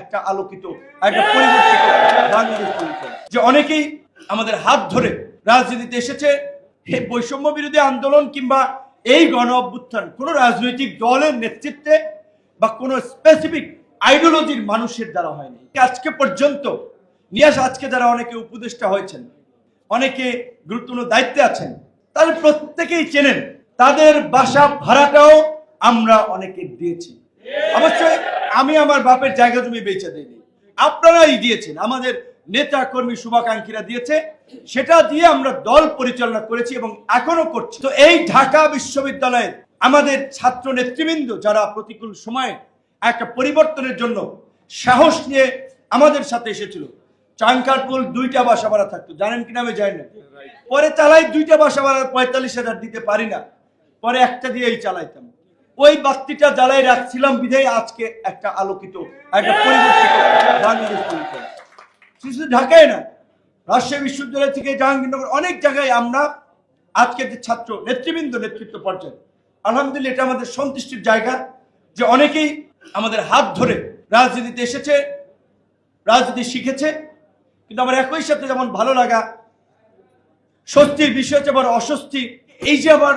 একটা আলোকিত, একটা পরিবর্তিত বাংলাদেশ যে অনেকেই আমাদের হাত ধরে রাজনীতিতে এসেছে এই বৈষম্য বিরোধী আন্দোলন কিংবা এই গণ অভ্যুত্থান, কোন রাজনৈতিক দলের নেতৃত্বে বা কোনো স্পেসিফিক আইডিওলজির মানুষের দ্বারা হয়নি। আজকে পর্যন্ত নিয়াস আজকে যারা অনেকে উপদেষ্টা হয়েছেন, অনেকে গুরুত্বপূর্ণ দায়িত্বে আছেন, তাদের প্রত্যেকেই চেনেন, তাদের বাসা ভাড়াটাও আমরা অনেকে দিয়েছি। অবশ্যই আমি আমার বাপের জায়গা জমি বেচে দিইনি। আপনারাই দিয়েছেন, আমাদের নেতা কর্মী শুভাকাঙ্ক্ষীরা দিয়েছে, সেটা দিয়ে আমরা দল পরিচালনা করেছি এবং এখনও করছি। তো এই ঢাকা বিশ্ববিদ্যালয়ের আমাদের ছাত্র নেতৃবৃন্দ যারা প্রতিকূল সময়ে একটা পরিবর্তনের জন্য সাহস নিয়ে আমাদের সাথে এসেছিল, চাঙ্কারপুল দুইটা বাসা ভাড়া থাকতো, জানেন কিনা আমি জানি না? পরে চালাই দুইটা বাসা ভাড়া পঁয়তাল্লিশ হাজার দিতে পারি না, পরে একটা দিয়েই চালাইতাম। ওই বাতিটা জ্বালাই রাখছিলাম বিধায় আজকে একটা আলোকিত, একটা পরিবর্তিত বাংলাদেশ। শুধু ঢাকায় না রাজশাহী বিশ্ববিদ্যালয় থেকে জাহাঙ্গীরনগর অনেক জায়গায় আমরা আজকে যে ছাত্র নেতৃবৃন্দ নেতৃত্ব পর্যায়ে, আলহামদুলিল্লাহ এটা আমাদের সন্তুষ্টির জায়গা যে অনেকেই আমাদের হাত ধরে রাজনীতিতে এসেছে, রাজনীতি শিখেছে, কিন্তু আমার একই সাথে যেমন ভালো লাগা, স্বস্তির বিষয় হচ্ছে আবার অস্বস্তি, এই যে আবার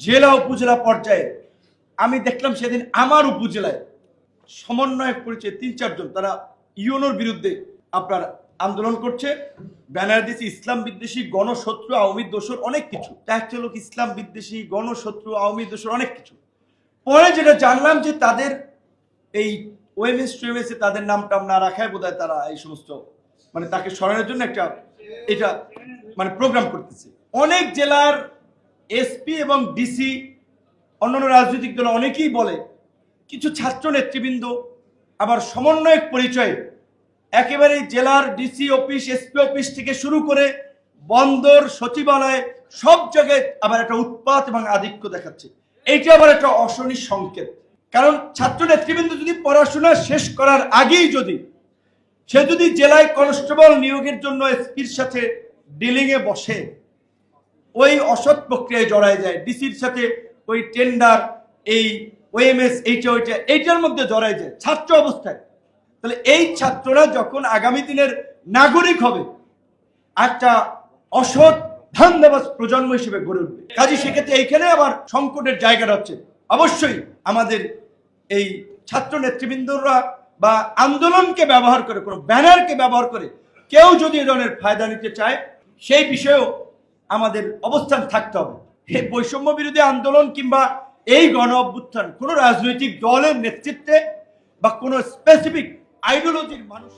জেলা উপজেলা পর্যায়ে আমি দেখলাম সেদিন আমার উপজেলায় সমন্বয়ক পরিচয় তিন চারজন তারা ইউনোর বিরুদ্ধে আপনার আন্দোলন করছে। ব্যানার দিয়েছে ইসলাম বিদ্বেষী, গণশত্রু, আওয়ামী দোষর অনেক কিছু। একটা লোক ইসলাম বিদ্বেষী, গণশত্রু, আওয়ামী দোষর অনেক কিছু। পরে যেটা জানলাম যে তাদের এই ওএমএস, টোএমএস তাদের নাম টাম না রাখায় বোধহয় তারা এই সমস্ত মানে তাকে সরানোর জন্য একটা এটা মানে প্রোগ্রাম করতেছে। অনেক জেলার এসপি এবং ডিসি অন্যান্য রাজনৈতিক দল অনেকেই বলে, কিছু ছাত্র নেতৃবৃন্দ, আবার সমন্বয়ক পরিচয়ে একেবারে জেলার ডিসি অফিস এসপি অফিস থেকে শুরু করে বন্দর, সচিবালয়ে, সব জায়গায় আবার একটা উৎপাত এবং আধিক্য দেখাচ্ছে। এইটা আবার একটা অশনি সংকেত। কারণ ছাত্র নেতৃবৃন্দ যদি পড়াশোনা শেষ করার আগেই যদি, সে যদি জেলায় কনস্টেবল নিয়োগের জন্য এসপির সাথে ডিলিংয়ে বসে ওই অসৎ প্রক্রিয়ায় জড়ায় যায়, ডিসির সাথে ওই টেন্ডার এই ওএমএস এইটা, ওইটা, এইটার মধ্যে জড়ায় যায়, ছাত্র অবস্থায়। তাহলে এই ছাত্ররা যখন আগামী দিনের নাগরিক হবে, একটা অসৎ ধান্দাবাজ প্রজন্ম হিসেবে গড়ে উঠবে। কাজে সেক্ষেত্রে এইখানে আবার সংকটের জায়গাটা হচ্ছে। অবশ্যই আমাদের এই ছাত্র নেতৃবৃন্দরা বা আন্দোলনকে ব্যবহার করে, কোনো ব্যানারকে ব্যবহার করে, কেউ যদি এ ধরনের ফায়দা নিতে চায়, সেই বিষয়েও আমাদের অবস্থান থাকতে হবে। এই বৈষম্য বিরোধী আন্দোলন কিংবা এই গণ অভ্যুত্থান, কোনো রাজনৈতিক দলের নেতৃত্বে বা কোনো স্পেসিফিক আইডিওলজির মানুষ